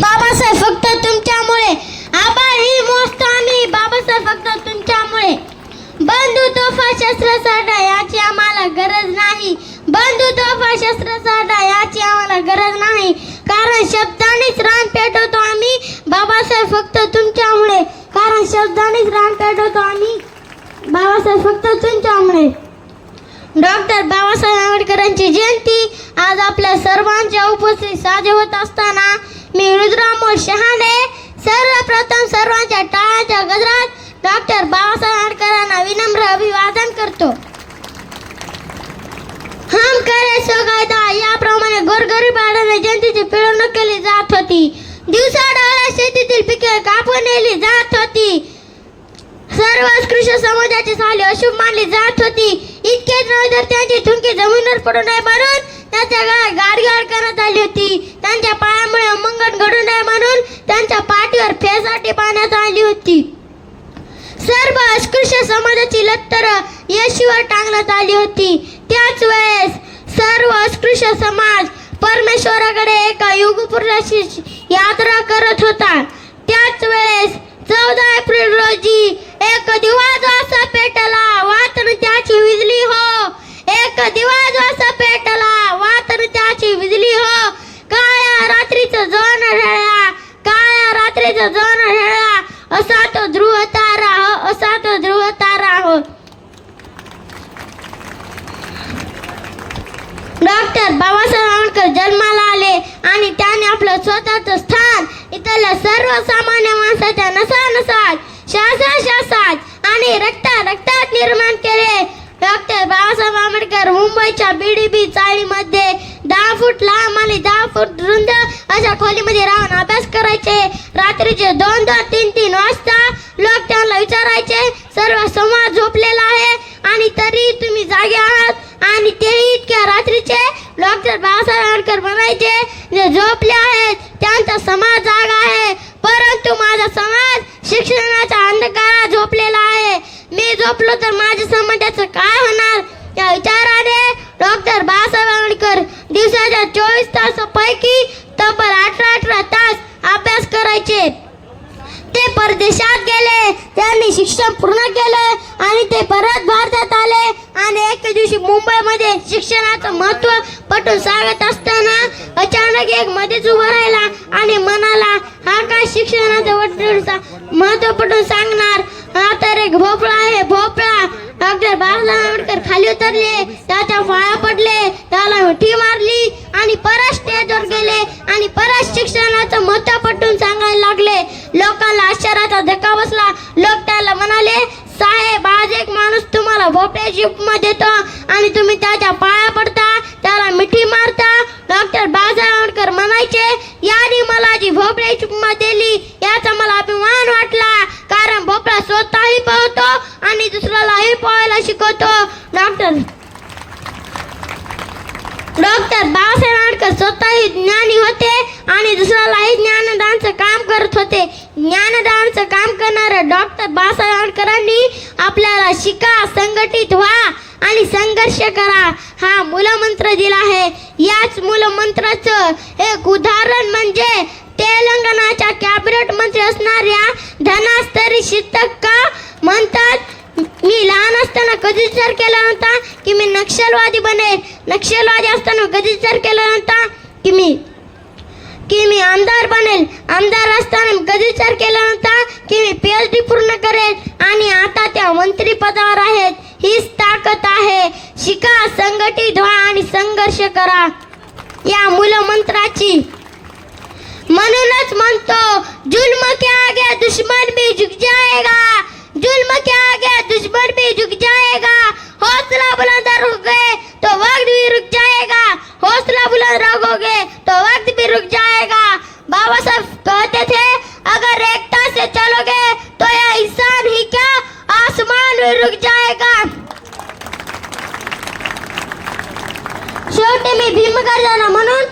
बाबासाहेब फक्त तुमच्यामुळे. आभार ही मोजतो आम्ही बाबासाहेब फक्त तुमच्यामुळे. बंधू तोफा शस्त्र साठा याची आम्हाला गरज नाही. बंधू तोफा शस्त्र साठा याची आम्हाला गरज नाही. कारण शब्दानेच रान पेटवतो आम्ही बाबासाहेब फक्त तुमच्यामुळे. कारण शब्दानेच रान पेटवतो आम्ही बाबासाहेब फक्त तुमच्यामुळे. डॉक्टर बाबासाहेब आंबेडकरांची जयंती आज आपल्या सर्वांच्या उपस्थित साजरी होत असताना मी रुद्रामोल शहाणे सर्वप्रथम सर्वांच्या टाळांच्या गजरात डॉक्टर बाबासाहेब आंबेडकरांना विनम्र अभिवादन करतो. हम करे सो कायदा याप्रमाणे गोरगरीबांना जयंतीची पिळवणूक केली जात होती. दिवसा शेतीतील पिके कापून नेली जात होती. सर्व कृषी समाजाची साली अशुभ मानली जात होती. इतकेच नव्हे तर त्यांची थुंकी जमिनीवर पडू नये म्हणून त्यांच्या गळ्यात गाडगाड करत आली होती. त्यांच्या पायामुळे अमंगण घडून आहे म्हणून त्यांच्या पाठीवर फेसाठी पाण्यात आली होती. सर्व अस्पृश्य समाजाची लत्तर येशीवर टांगण्यात आली होती. त्याच वेळेस सर्व अस्पृश्य समाज परमेश्वराकडे एका युगपुरुषाची यात्रा करत होता. त्याच वेळेस चौदा एप्रिल रोजी एक दिवा असा पेटला वातन त्याची विजली हो एक दिवा जो असा पेटला वातन त्याची विजली हो काळ्या रात्रीचं जण ढळला काळ्या रात्रीचं जण ढळला असा तो ध्रुव तारा हो असा तो ध्रुव तारा हो डॉक्टर बाबासाहेब आंबेडकर जन्माला आले आणि त्याने आपलं स्वतःचं स्थान इथल्या सर्वसामान्य माणसाच्या नसा नसात शासा शासात आणि रक्ता रक्तात निर्माण केले. डॉक्टर बाबासाहेब आंबेडकर मुंबईच्या बीडीबी चाळीमध्ये दहा फूट लांब आणि दहा फूट रुंद अशा खोलीमध्ये राहून अभ्यास करायचे. रात्रीचे दोन दोन तीन तीन वाजता लोक त्यांना विचारायचे. सर्व समाज झोपलेला आहे आणि तरी तुम्ही जागे आहात. डॉक्टर बाबासाहेब आंबेडकर म्हणायचे जे झोपले आहेत त्यांचा समाज जागा आहे. परंतु माझा समाज शिक्षणाच्या अंधकारात झोपलेला आहे. मी झोपलो तर माझ्या समाजाचं काय होणार? या विचाराने डॉक्टर बाबासाहेब आंबेडकर दिवसाच्या चोवीस तासापैकी तब्बल अठरा अठरा तास अभ्यास करायचे. ते परदेशात गेले. त्यांनी शिक्षण पूर्ण केलं आणि ते परत भारतात आले. आणि एके दिवशी मुंबईमध्ये शिक्षणाचं महत्त्व पटून सांगत असताना अचानक एक मध्येच उभा राहिला आणि म्हणाला हा काय शिक्षणाचा वडिलांचा महत्त्व पटून सांगणार? हा तर एक भोपळा आहे भोपळा. डॉक्टर बाबासाहेब आंबेडकर खाली उतरले त्याच्या पाया पडले त्याला मिठी मारली आणि परत स्टेजवर गेले आणि परत शिक्षणाचं महत्त्व पटून सांगायला लागले. लोकांना आश्चर्याचा धक्का बसला. लोक त्याला म्हणाले साहेब आज एक माणूस तुम्हाला भोपळ्याची उपमा देतो आणि तुम्ही त्याच्या पाया पडता. मिठी मारता. डॉक्टर बाबासाहेब आंबेडकर म्हणायचे याने मला जी भोपळ्याची उपमा दिली याचा मला अभिमान वाटला. कारण भोपळा स्वतःही पोहतो आणि दुसऱ्यालाही पोहायला शिकवतो. डॉक्टर डॉक्टर बाबासाहेब आंबेडकर स्वतःही ज्ञानी होते आणि दुसऱ्यालाही ज्ञानदानचं काम करत होते. ज्ञानदानचं काम करणाऱ्या डॉक्टर बाबासाहेब आंबेडकरांनी आपल्याला शिका संघटित व्हा आणि संघर्ष करा. हा मूलमंत्र दिला आहे. याच मूलमंत्राचं एक उदाहरण म्हणजे तेलंगणाच्या कॅबिनेट मंत्री असणाऱ्या धनास्तरी शितक्का म्हणतात मी लहान असताना कधी विचार केला नव्हता की मी नक्षलवादी बने नक्षलवादी असताना कधी विचार केला नव्हता की मी आमदार बनेल. आमदार असताना कधी विचार केला नव्हता की मी पी एच डी पूर्ण करेल आणि आता त्या मंत्री पदावर आहेत. हीच ताकद आहे. शिका संघटित व्हा आणि संघर्ष करा. या मूलमंत्राची. म्हणूनच म्हणतो जुल्म के आगे दुश्मन भी झुक जाएगा. जुल्म के आगे दुश्मन भी झुक जाएगा. हौसला बुलंद हो तो वक्त भी रुक जाएगा हौसला बुलंद रखोगे तो वक्त भी रुक जाएगा बाबा साहब कहते थे अगर एकता से चलोगे तो यह इंसान ही क्या आसमान भी रुक जाएगा शेवटी मी भीम भीमगर्जना म्हणून